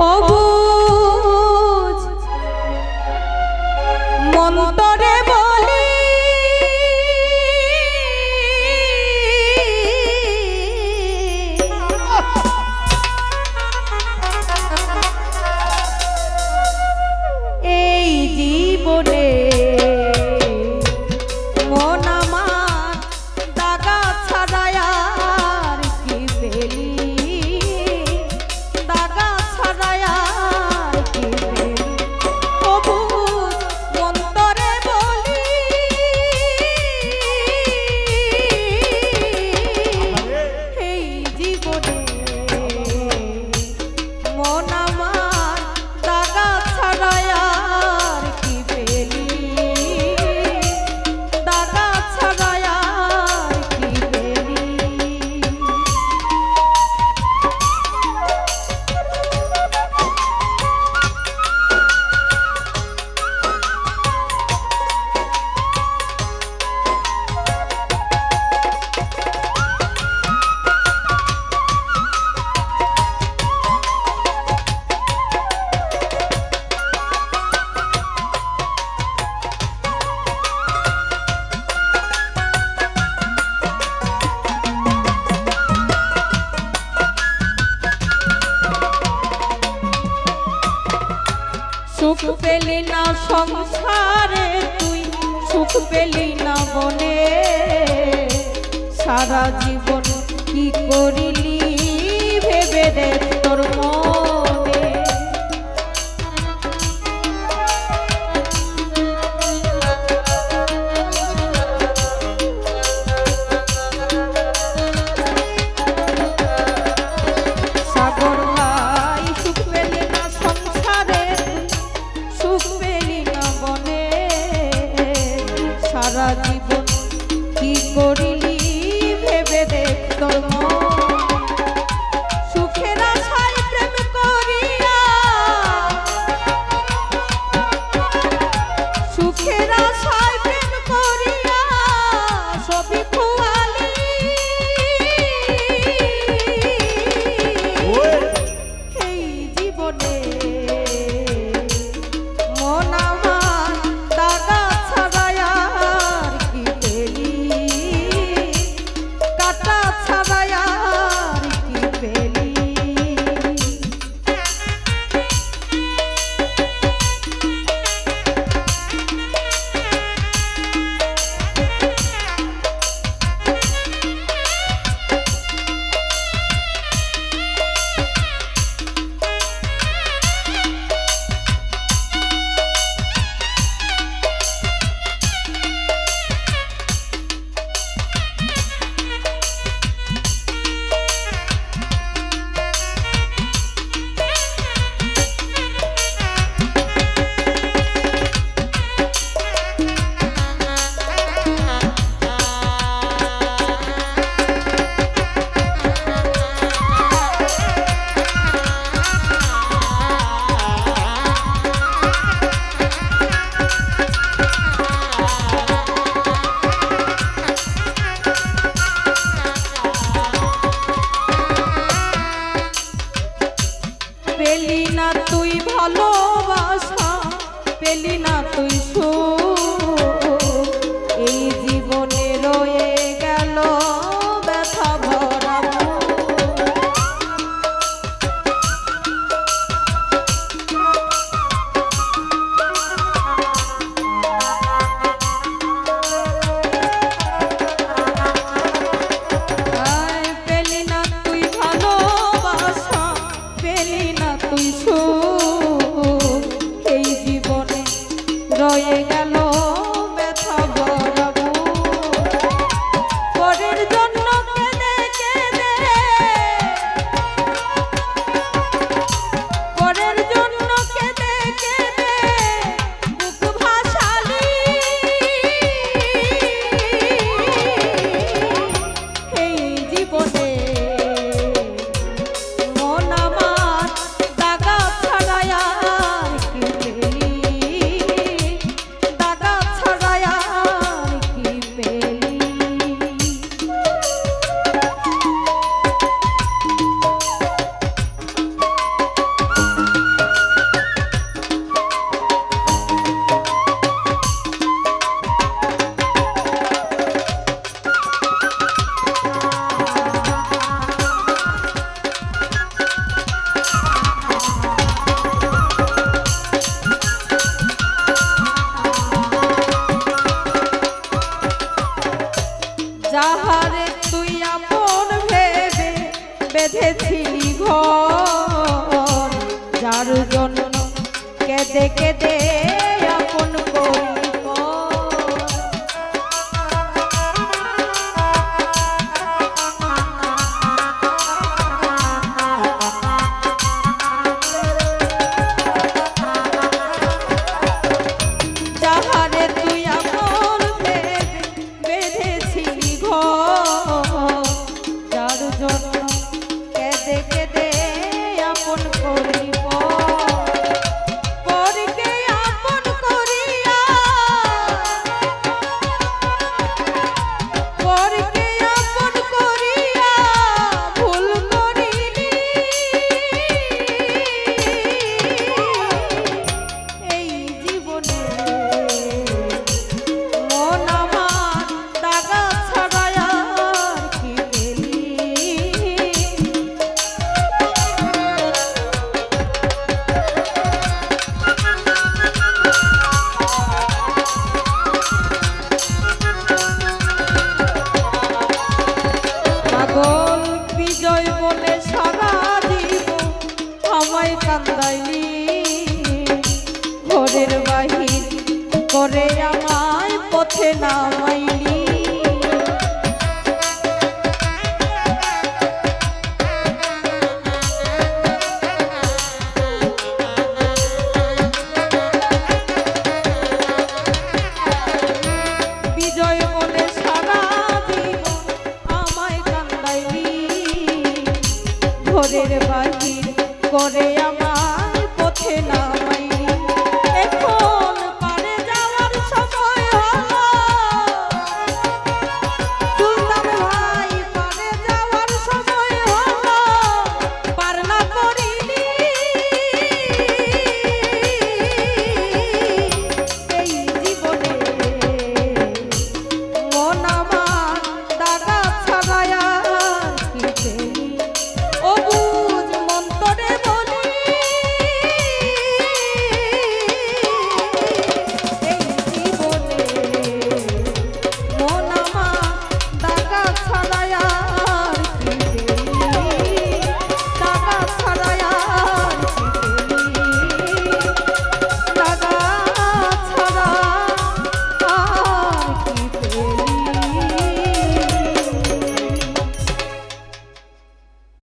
O সুখ পেলি না সংসারে তুই, সুখ পেলি না বনে। সারা জীবন কি করিলি ভেবে দে তোর মন। জীবন কি করিলি ভেবে দেখ সুখের আশায় প্রেম যাহারে তুই আপন ভেবে বেঁধেছিলি ঘর যার জন্য কেঁদে কেঁদে আপন করি। পাগল বিজয় বলে সারা জীব আমায় কান্দাইলি। ঘরের বাহির করে আমায় পথে নামাই ঘরের বাহির করে আম